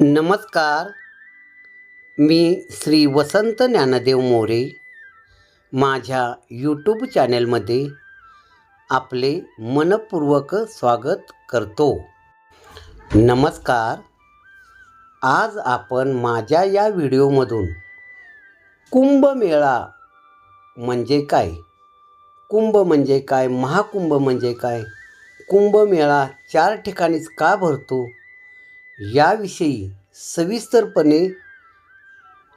नमस्कार. मी श्री वसंत ज्ञानदेव मोरे. माझ्या यूट्यूब चॅनेलमध्ये आपले मनपूर्वक स्वागत करतो. नमस्कार. आज आपण माझ्या या व्हिडिओमधून कुंभमेळा म्हणजे काय? कुंभ म्हणजे काय? महाकुंभ म्हणजे काय? कुंभमेळा चार ठिकाणीच का भरतो? याविषयी सविस्तरपणे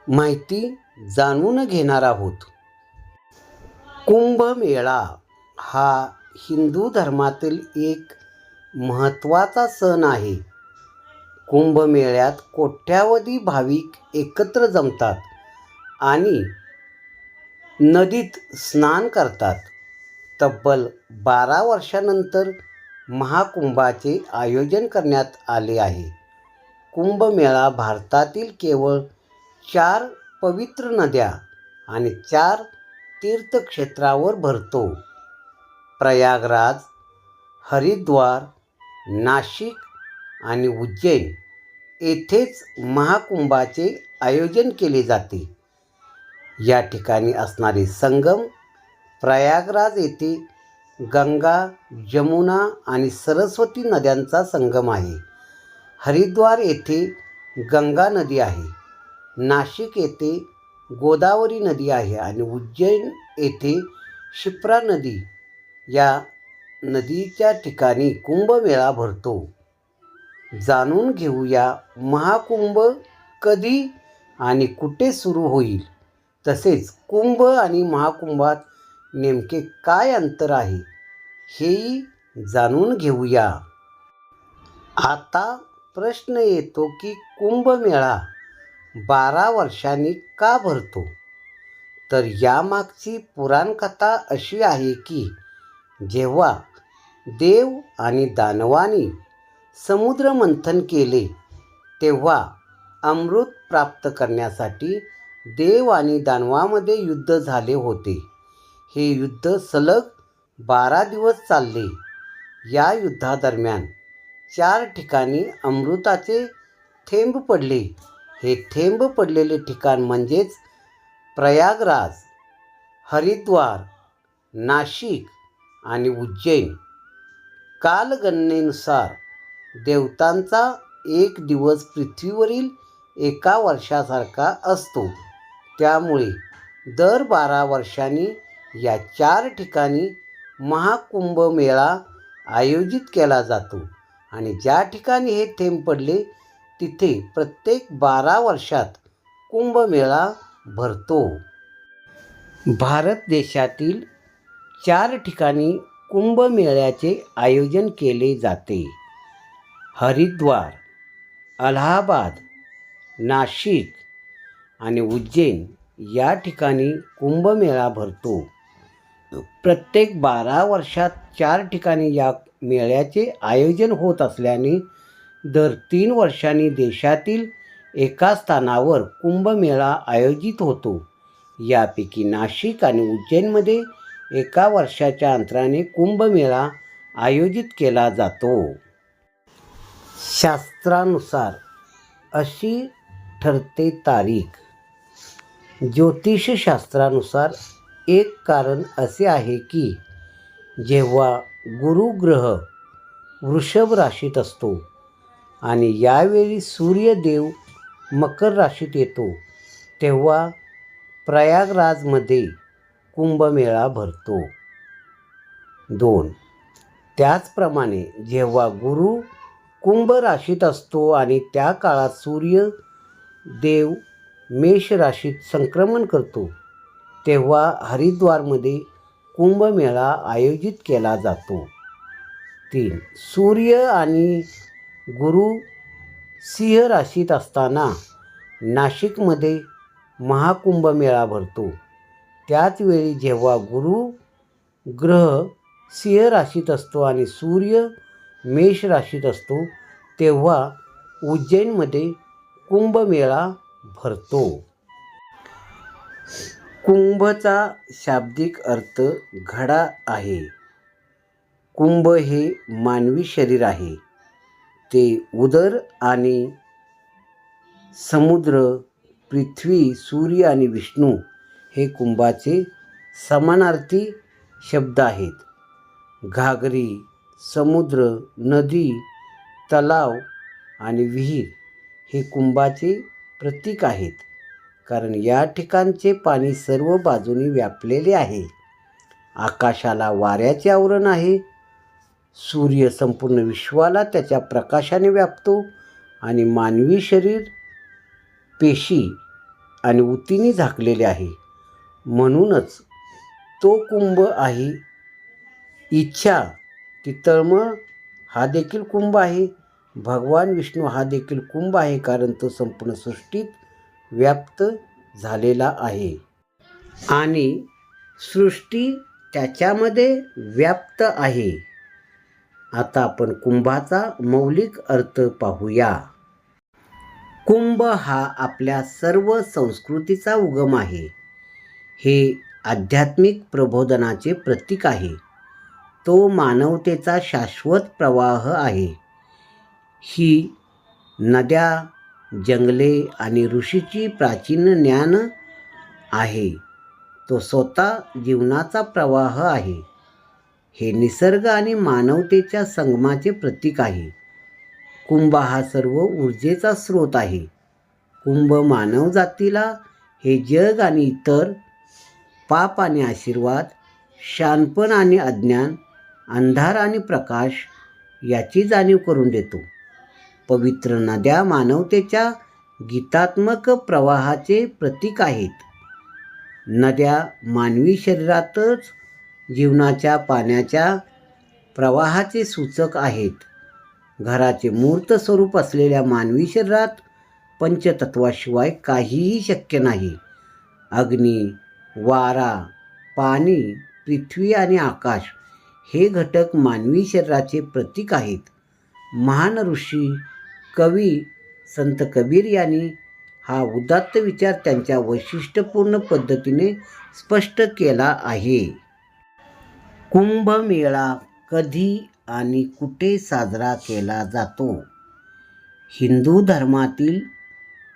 माहिती जाणून घेणार आहोत. कुंभमेळा हा हिंदू धर्मातील एक महत्त्वाचा सण आहे. कुंभमेळ्यात कोट्यावधी भाविक एकत्र जमतात आणि नदीत स्नान करतात. तब्बल बारा वर्षानंतर महाकुंभाचे आयोजन करण्यात आले आहे. कुंभमेळा भारतातील केवळ चार पवित्र नद्या आणि चार तीर्थक्षेत्रावर भरतो. प्रयागराज हरिद्वार नाशिक आणि उज्जैन येथेच महाकुंभाचे आयोजन केले जाते. या ठिकाणी असणारे संगम प्रयागराज येथे गंगा जमुना आणि सरस्वती नद्यांचा संगम आहे. हरिद्वार येथे गंगा नदी आहे. नाशिक येथे गोदावरी नदी आहे आणि उज्जैन येथे शिप्रा नदी या नदीच्या ठिकाणी कुंभमेळा भरतो. जाणून घेऊया महाकुंभ कधी आणि कुठे सुरू होईल. तसेच कुंभ आणि महाकुंभात नेमके काय अंतर आहे हेही जाणून घेऊया. आता प्रश्न येतो की कुंभमेळा बारा वर्षांनी का भरतो? तर यामागची पुराणकथा अशी आहे की जेव्हा देव आणि दानवानी समुद्र मंथन केले तेव्हा अमृत प्राप्त करण्यासाठी देव आणि दानवामध्ये युद्ध झाले होते. हे युद्ध सलग बारा दिवस चालले. या युद्धादरम्यान चार ठिकाणी अमृताचे थेंब पडले. हे थेंब पडलेले ठिकाण म्हणजेच प्रयागराज हरिद्वार नाशिक आणि उज्जैन. कालगणनेनुसार देवतांचा एक दिवस पृथ्वीवरील एका वर्षासारखा असतो. त्यामुळे दर बारा वर्षांनी या चार ठिकाणी महाकुंभ मेळा आयोजित केला जातो. आणि ज्या ठिकाणी हे थेंब पडले तिथे प्रत्येक बारा वर्षात कुंभमेळा भरतो. भारत देशातील चार ठिकाणी कुंभमेळ्याचे आयोजन केले जाते. हरिद्वार अलाहाबाद नाशिक आणि उज्जैन या ठिकाणी कुंभमेळा भरतो. प्रत्येक बारा वर्षात चार ठिकाणी या मेळ्याचे आयोजन होत असल्याने दर तीन वर्षांनी देशातील एका स्थानावर कुंभमेळा आयोजित होतो. यापैकी नाशिक आणि उज्जैनमध्ये एका वर्षाच्या अंतराने कुंभमेळा आयोजित केला जातो. शास्त्रानुसार अशी ठरते तारीख. ज्योतिषशास्त्रानुसार एक कारण असे आहे की जेव्हा गुरुग्रह वृषभ राशीत असतो आणि यावेळी सूर्यदेव मकर राशीत येतो तेव्हा प्रयागराजमध्ये कुंभमेळा भरतो. दोन त्याचप्रमाणे जेव्हा गुरु कुंभ राशीत असतो आणि त्या काळात सूर्य देव मेष राशीत संक्रमण करतो तेव्हा हरिद्वारमध्ये कुंभमेळा आयोजित केला जातो. तीन सूर्य आणि गुरु सिंह राशीत असताना नाशिकमध्ये महाकुंभमेळा भरतो. त्याचवेळी जेव्हा गुरु ग्रह सिंह राशीत असतो आणि सूर्य मेष राशीत असतो तेव्हा उज्जैनमध्ये कुंभमेळा भरतो. कुंभचा शाब्दिक अर्थ घडा आहे. कुंभ हे मानवी शरीर आहे. ते उदर आणि समुद्र पृथ्वी सूर्य आणि विष्णू हे कुंभाचे समानार्थी शब्द आहेत. घागरी समुद्र नदी तलाव आणि विहीर हे कुंभाचे प्रतीक आहेत. कारण या ठिकाणचे पाणी सर्व बाजूनी व्यापलेले आहे. आकाशाला वाऱ्याचे आवरण आहे. सूर्य संपूर्ण विश्वाला त्याच्या प्रकाशाने व्यापतो आणि मानवी शरीर पेशी आणि उतीने झाकलेले आहे. म्हणूनच तो कुंभ आहे. इच्छा ती तळमळ हा देखील कुंभ आहे. भगवान विष्णू हा देखील कुंभ आहे कारण तो संपूर्ण सृष्टीत व्याप्त झालेला आहे. आणि सृष्टी त्याच्यामध्ये व्याप्त आहे. आता आपण कुंभाचा मौलिक अर्थ पाहूया. कुंभ हा आपल्या सर्व संस्कृतीचा उगम आहे. हे आध्यात्मिक प्रबोधनाचे प्रतीक आहे. तो मानवतेचा शाश्वत प्रवाह आहे. ही नद्या जंगले आणि ऋषीची प्राचीन ज्ञान आहे. तो स्वतः जीवनाचा प्रवाह आहे. हे निसर्ग आणि मानवतेच्या संगमाचे प्रतीक आहे. कुंभ हा सर्व ऊर्जेचा स्रोत आहे. कुंभ मानव जातीला हे जग आणि इतर पाप आणि आशीर्वाद शानपण आणि अज्ञान अंधार आणि प्रकाश याची जाणीव करून देतो. पवित्र नद्या मानवतेच्या गीतात्मक प्रवाहाचे प्रतीक आहेत. नद्या मानवी शरीरातच जीवनाच्या पाण्याच्या प्रवाहाचे सूचक आहेत. घराचे मूर्त स्वरूप असलेल्या मानवी शरीरात पंचतत्वाशिवाय काहीही शक्य नाही. अग्नी वारा पाणी पृथ्वी आणि आकाश हे घटक मानवी शरीराचे प्रतीक आहेत. महान ऋषी कवी संत कबीर यांनी हा उदात्त विचार त्यांच्या वैशिष्ट्यपूर्ण पद्धतीने स्पष्ट केला आहे. कुंभमेळा कधी आणि कुठे साजरा केला जातो? हिंदू धर्मातील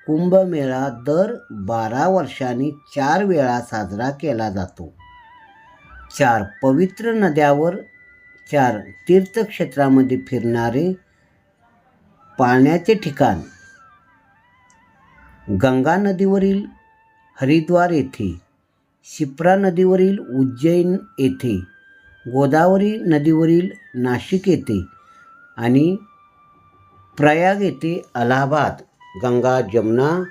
कुंभमेळा दर बारा वर्षांनी चार वेळा साजरा केला जातो. चार पवित्र नद्यावर चार तीर्थक्षेत्रामध्ये फिरणारे पाळण्याचे ठिकाण. गंगा नदीवरील हरिद्वार येथे शिप्रा नदीवरील उज्जैन येथे गोदावरी नदीवरील नाशिक येथे आणि प्रयाग येथे अलाहाबाद गंगा जमुना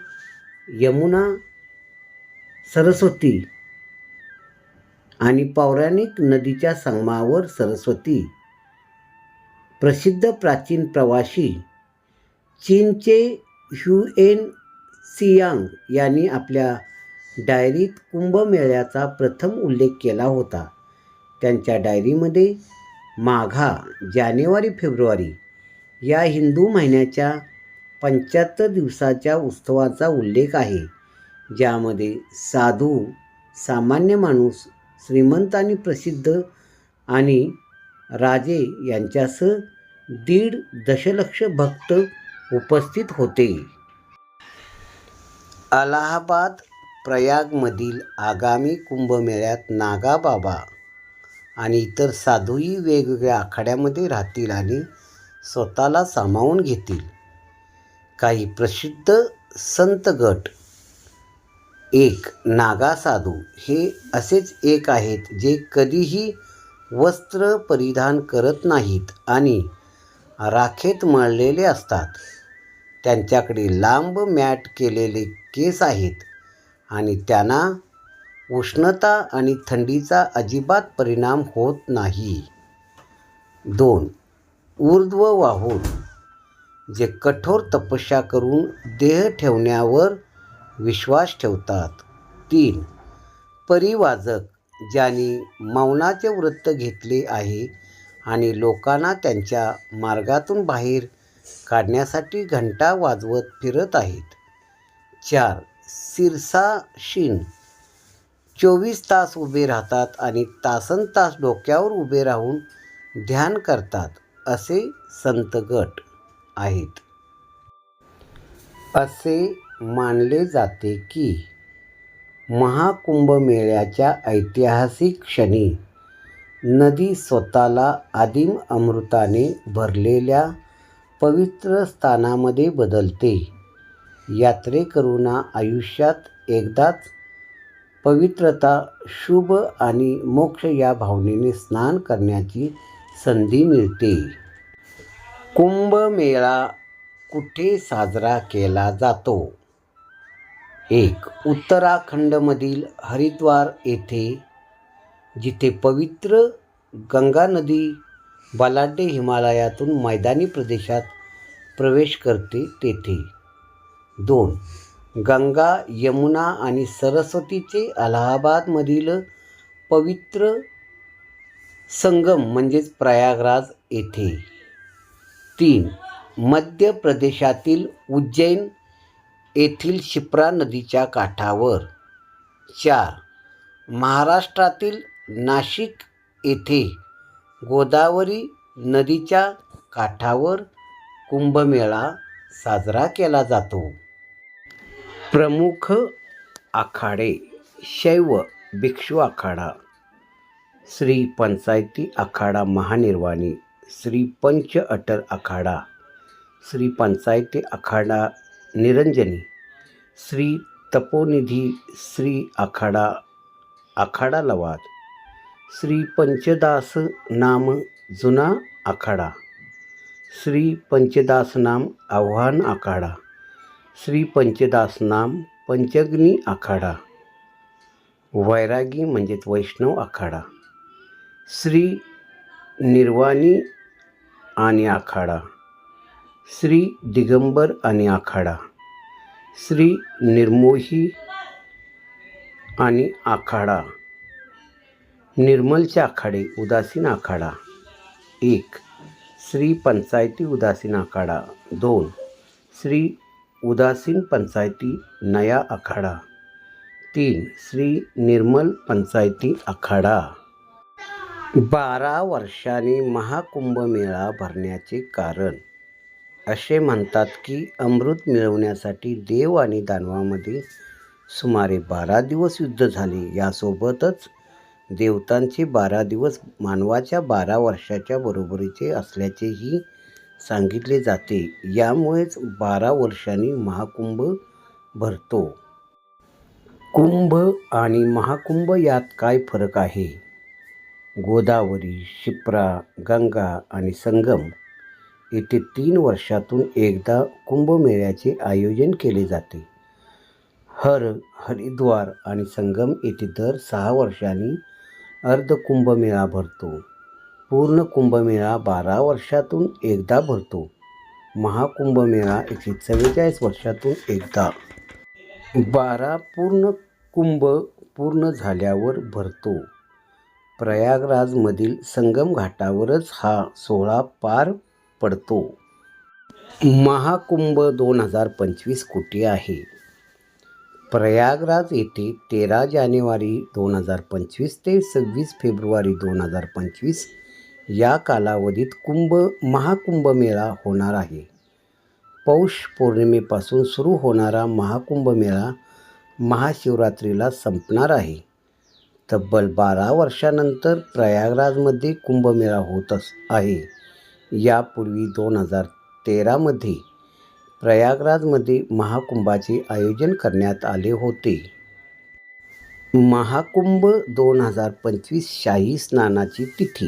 यमुना सरस्वती आणि पौराणिक नदीच्या संगमावर सरस्वती. प्रसिद्ध प्राचीन प्रवासी चीनचे ह्युएन सियांग यांनी आपल्या डायरीत कुंभमेळ्याचा प्रथम उल्लेख केला होता. त्यांच्या डायरीमध्ये माघा जानेवारी फेब्रुवारी या हिंदू महिन्याच्या पंच्याहत्तर दिवसाच्या उत्सवाचा उल्लेख आहे ज्यामध्ये साधू सामान्य माणूस श्रीमंत आणि प्रसिद्ध आणि राजे यांच्यासह दीड दशलक्ष भक्त उपस्थित होते. अलाहाबाद प्रयागमधील आगामी कुंभमेळ्यात नागाबाबा आणि इतर साधूही वेगवेगळ्या आखाड्यामध्ये राहतील आणि स्वतःला सामावून घेतील. काही प्रसिद्ध संत गट. एक नागा साधू. हे असेच एक आहेत जे कधीही वस्त्र परिधान करत नाहीत आणि राखेत मळलेले असतात. त्यांच्याकडे लांब मॅट केलेले केस आहेत आणि त्यांना उष्णता आणि थंडीचा अजिबात परिणाम होत नाही. दोन ऊर्ध्व वाहून जे कठोर तपस्या करून देह ठेवण्यावर विश्वास ठेवतात. तीन परिवाजक ज्यांनी मौनाचे व्रत घेतले आहे आणि लोकांना त्यांच्या मार्गातून बाहेर काढण्यासाठी घंटा वाजवत फिरत आहेत. चार सिरसा सिरसाशीन चोवीस तास उभे राहतात आणि तासन तास डोक्यावर उभे राहून ध्यान करतात असे संतगट आहेत. असे मानले जाते की महाकुंभमेळ्याच्या ऐतिहासिक क्षणी नदी स्वतःला आदिम अमृताने भरलेल्या पवित्र स्थानामध्ये बदलते. यात्रेकरूंना आयुष्यात एकदाच पवित्रता शुभ आणि मोक्ष या भावनेने स्नान करण्याची संधी मिळते. कुंभमेळा कुठे साजरा केला जातो? एक उत्तराखंडमधील हरिद्वार येथे जिथे पवित्र गंगा नदी बलाढ्य हिमालयातून मैदानी प्रदेशात प्रवेश करते तेथे. दोन गंगा यमुना आणि सरस्वतीचे अलाहाबादमधील पवित्र संगम म्हणजेच प्रयागराज येथे. तीन मध्य प्रदेशातील उज्जैन येथील शिप्रा नदीच्या काठावर. चार महाराष्ट्रातील नाशिक येथे गोदावरी नदीच्या काठावर कुंभमेळा साजरा केला जातो. प्रमुख आखाडे शैव भिक्षू आखाडा श्री पंचायती आखाडा महानिर्वाणी श्री पंच अटल आखाडा श्री पंचायती आखाडा निरंजनी श्री तपोनिधी श्री आखाडा आखाडा लवाद श्री पंचदास नाम जुना आखाडा श्री पंचदास नाम आव्हान आखाडा. श्री पंचदास नाम पंचग्नी आखाडा. वैरागी म्हणजेच वैष्णव आखाडा. श्री निर्वाणी आणि आखाडा. श्री दिगंबर आणि आखाडा. श्री निर्मोही आणि आखाडा. निर्मलचे आखाडे उदासीन आखाडा. एक श्री पंचायती उदासीन आखाडा दोन. श्री उदासीन पंचायती नया आखाडा तीन. श्री निर्मल पंचायती आखाडा बारा वर्षांनी महाकुंभमेळा भरण्याचे कारण. असे म्हणतात की अमृत मिळवण्यासाठी देव आणि दानवामध्ये सुमारे बारा दिवस युद्ध झाले. यासोबतच देवतांचे बारा दिवस मानवाच्या बारा वर्षाच्या बरोबरीचे असल्याचेही सांगितले जाते. यामुळेच बारा वर्षांनी महाकुंभ भरतो. कुंभ आणि महाकुंभ यात काय फरक आहे? गोदावरी शिप्रा गंगा आणि संगम येथे तीन वर्षातून एकदा कुंभमेळ्याचे आयोजन केले जाते. हर हरिद्वार आणि संगम येथे दर सहा वर्षांनी अर्ध कुंभमेळा भरतो. पूर्ण कुंभमेळा बारा वर्षातून एकदा भरतो. महाकुंभमेळा एकशे चव्वेचाळीस वर्षातून एकदा. बारा पूर्ण कुंभ पूर्ण झाल्यावर भरतो. प्रयागराजमधील संगम घाटावरच हा सोहळा पार पडतो. महाकुंभ दोन हजार पंचवीस कोटी आहे? प्रयागराज येथे तेरा जानेवारी दोन हजार पंचवीस ते सव्वीस फेब्रुवारी दोन हजार पंचवीस या कालावधीत कुंभ महाकुंभमेळा होणार आहे. पौष पौर्णिमेपासून सुरू होणारा महाकुंभमेळा महाशिवरात्रीला संपणार आहे. तब्बल बारा वर्षानंतर प्रयागराजमध्ये कुंभमेळा होत अस आहे. यापूर्वी दोन हजार तेरामध्ये प्रयागराजमध्ये महाकुंभाचे आयोजन करण्यात आले होते. महाकुंभ दोन हजार पंचवीस शाही स्नानाची तिथी.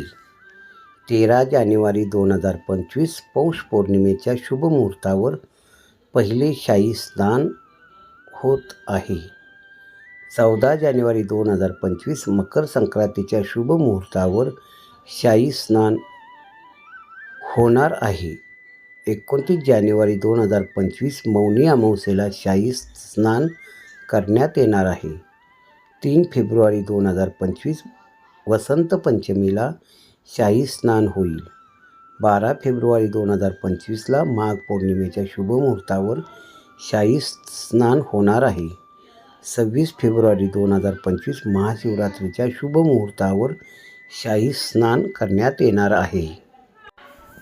तेरा जानेवारी दोन हजार पंचवीस पौष पौर्णिमेच्या शुभमुहूर्तावर पहिले शाही स्नान होत आहे. चौदा जानेवारी दोन हजार पंचवीस मकर संक्रांतीच्या शुभमुहूर्तावर शाही स्नान होणार आहे. एकोणतीस जानेवारी दोन हजार पंचवीस मौनी अमावस्येला शाही स्नान करण्यात येणार आहे. तीन फेब्रुवारी दोन हजार पंचवीस वसंत पंचमीला शाही स्नान होईल. बारा फेब्रुवारी दोन हजार पंचवीसला माघ पौर्णिमेच्या शुभमुहूर्तावर शाही स्नान होणार आहे. सव्वीस फेब्रुवारी दोन हजार पंचवीस महाशिवरात्रीच्या शुभमुहूर्तावर शाही स्नान करण्यात येणार आहे.